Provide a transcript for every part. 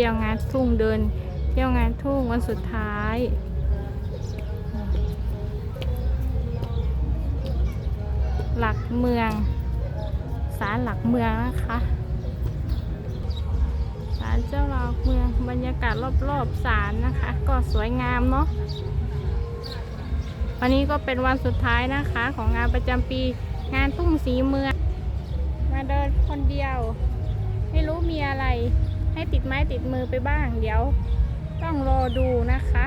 ที่ยวงานทุ่งเดิน เที่ยวงานทุ่งวันสุดท้ายหลักเมืองศาลหลักเมืองนะคะศาลเจ้าหลักเมืองบรรยากาศรอบๆศาลนะคะ ก็สวยงามเนาะวันนี้ก็เป็นวันสุดท้ายนะคะ ของงานประจำปีงานทุ่งสีเมือง มาเดินคนเดียว ไม่รู้มีอะไร ให้ติดไม้ติดมือไปบ้าง เดี๋ยวต้องรอดูนะคะ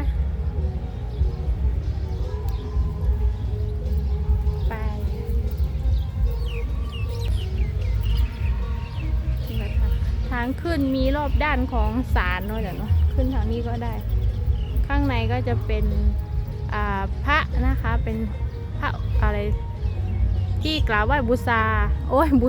ไปทางขึ้นมีรอบด้านของศาลเนาะเดี๋ยวเนาะขึ้นทางนี้ก็ได้ ข้างในก็จะเป็นอ่าพระนะคะเป็นพระอะไรที่กราบไหว้บูชาโอ้ยบู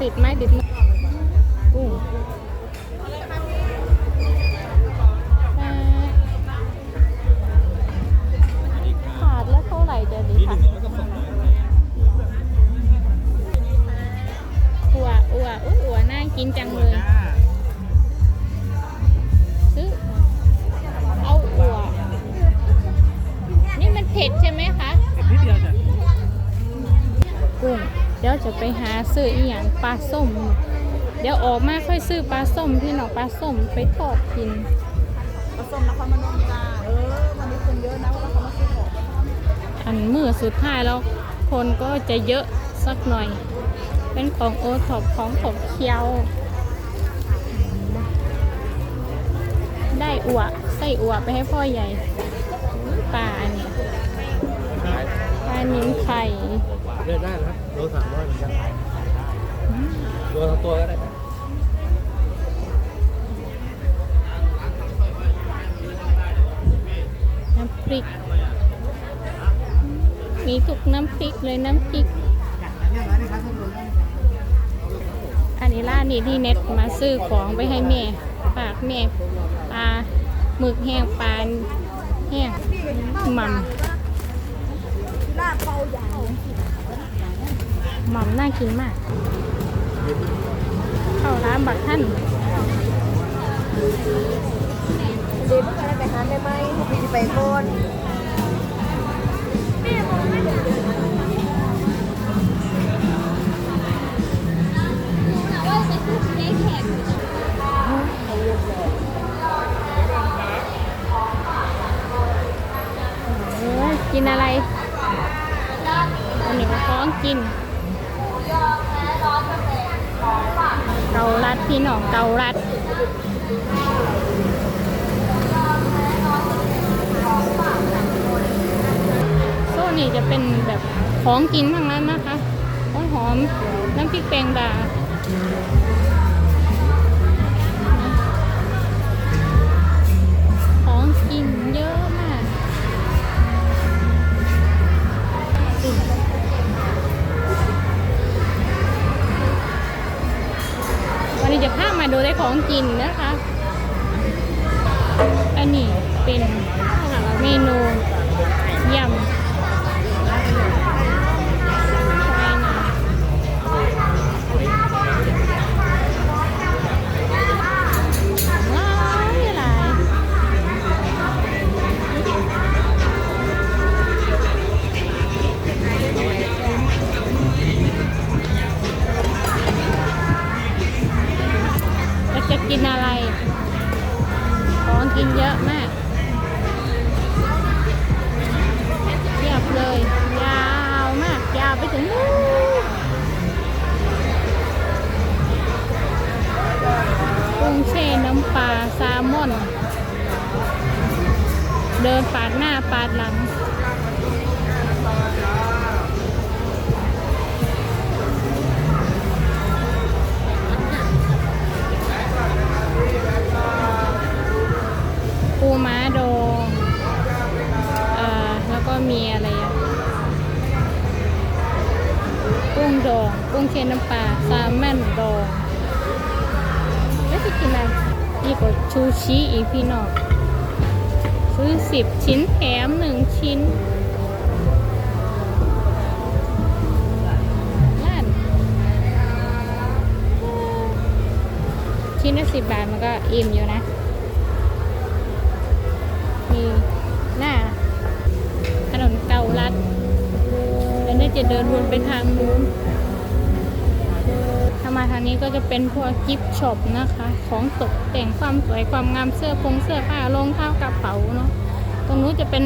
ติดไม้ติดมือกุ้งปลาขาดแล้วเท่าไหร่จะดีคะอัวอัวอุ้ยอัวน่ากินจังเลย ซื้ออีหยังปลาส้ม เดี๋ยวออกมาค่อยซื้อปลาส้มพี่น้องปลาส้มไปทอดกินผสมนครพนมจ้าเออวันนี้คนเยอะนะเพราะว่าเขามาซื้อของอันมือสุดท้ายแล้ว คนก็จะเยอะสักหน่อย เป็นของโอท็อปของผมเคียว ได้อัวใส่อัวไปให้พ่อใหญ่ปลาอันนี้ปลานิ้นไข่ เลือกได้นะโลสามร้อยเหมือนกัน ตัวทั้งตัวก็ได้น้ำพริก มีทุกน้ำพริกเลยน้ำพริก อันนี้ร้านนี้ที่เน็ตมาซื้อของไปให้แม่ฝากแม่ปลาหมึกแห้งปลาแห้งหม่ลาบเปาใหญ่ำหม่ำน่ากินมาก เข้าร้านบักท่านเดี๋ยวเพิ่งอะไรไปหาแม่ไหมพี่ไปโคนัฐพี่น้องเกาลัดโซนนี่จะเป็นแบบของกินทั้งนั้นนะคะหอมหอมน้ำพริกแปงดา กินนะคะ อันนี้เป็นเมนู มอน เดินปาดหน้าปาดหลัง ปูม้าโดงเอ่อแล้วก็มีอะไรอะดอง กุ้งเชนน้ำปลาแซลมอนดองแล้วจะกินอะไร นี่ก็ชูชิอีกพี่น้องซื้อสิบชิ้นแถมหนึ่งชิ้นล้านชิ้นละสิบบาทมันก็อิ่มอยู่นะมีหน้าถนนเกาลัดแล้วเนี่ยจะเดินวนไปทางนู้นามาทางนี้ก็จะเป็นพวกกิฟช็อปนะคะ ของตกแต่งความสวยความงามเสื้อพงเสื้อผ้ารองเท้ากระเป๋าเนาะตรงนู้นจะเป็น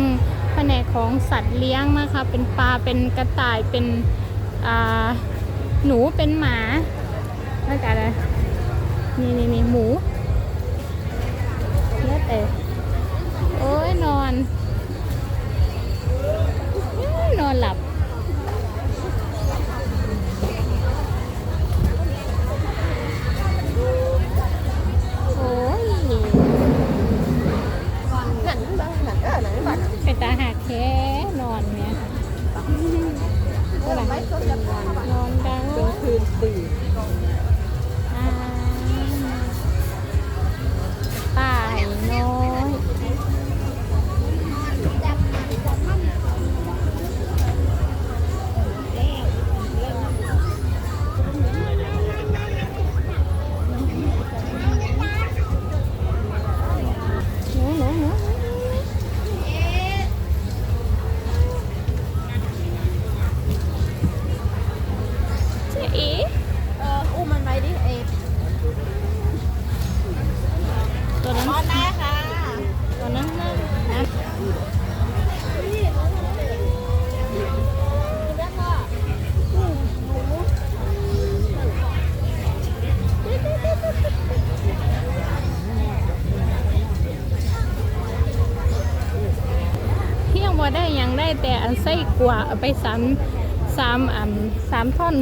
แผนกของสัตว์เลี้ยงนะคะ เป็นปลาเป็นกระต่ายเป็นหนูเป็นหมาแล้วก็อะไรนี่นี่นี่หมูแล้วแต่โอ้ยนอน เท่าไหร่ไม่ก็จะนอนนอนดังเป็นคืนตื่น ได้ยังได้แต่อันไส้กว่าเอาไปสามสามอันสามท่อน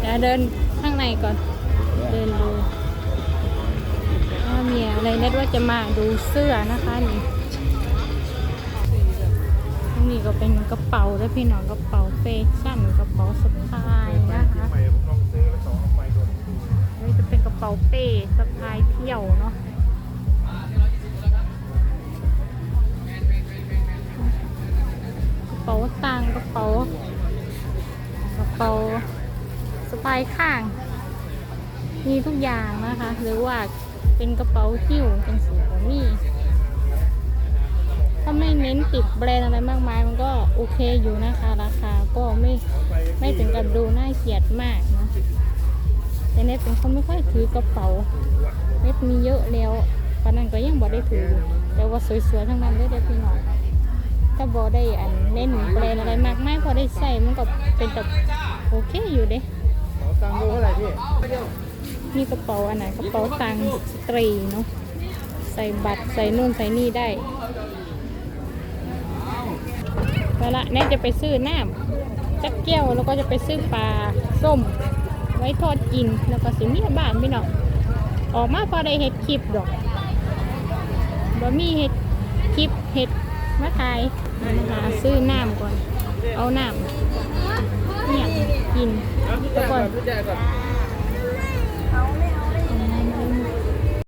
เดี๋ยวเดินข้างในก่อน เดินดูว่ามีอะไรเน็ตว่าจะมาดูเสื้อนะคะนี่นี่ก็เป็นกระเป๋าแล้วพี่น้องกระเป๋าแฟชั่นกระเป๋าสะพายนะคะนี่จะเป็นกระเป๋าเป้สะพายเที่ยวเนาะ กระเป๋ากระเป๋าสะพายข้าง มีทุกอย่างนะคะ หรือว่าเป็นกระเป๋าหิ้วเป็นสีของมีถ้าไม่เน้นติดแบรนด์อะไรมากมาย มันก็โอเคอยู่นะคะ ราคาก็ไม่ไม่ถึงกับดูน่าเกลียดมากนะแต่เน็ตเป็นคนไม่ค่อยถือกระเป๋าเน็ตมีเยอะแล้วปานั้นก็ยังบ่ได้ถือแต่ว่าสวยๆทั้งนั้นเลยเด้อพี่น้อง ถ้าบ่ได้อันเน้นแบรนด์อะไรมากมายพอได้ใส่มันก็เป็นแบบโอเคอยู่เด้ขอตังค์ดูเท่าไหร่พี่นี่กระเป๋าอันไหนกระเป๋าตังค์สตรีเนาะใส่บัตรใส่นู่นใส่นี่ได้เวลาแน่จะไปซื้อน้ำจักเกี้ยวแล้วก็จะไปซื้อปลาส้ม ไว้ทอดกินแล้วก็สิมีบ้านพี่น้องออกมาพอได้เห็ดคลิปดอกบ่มีเห็ดคลิปเห็ด มาถ่ายหาซื้อน้ำก่อน เอาน้ำเนี่ยกินแจกก่อนแจกก่อน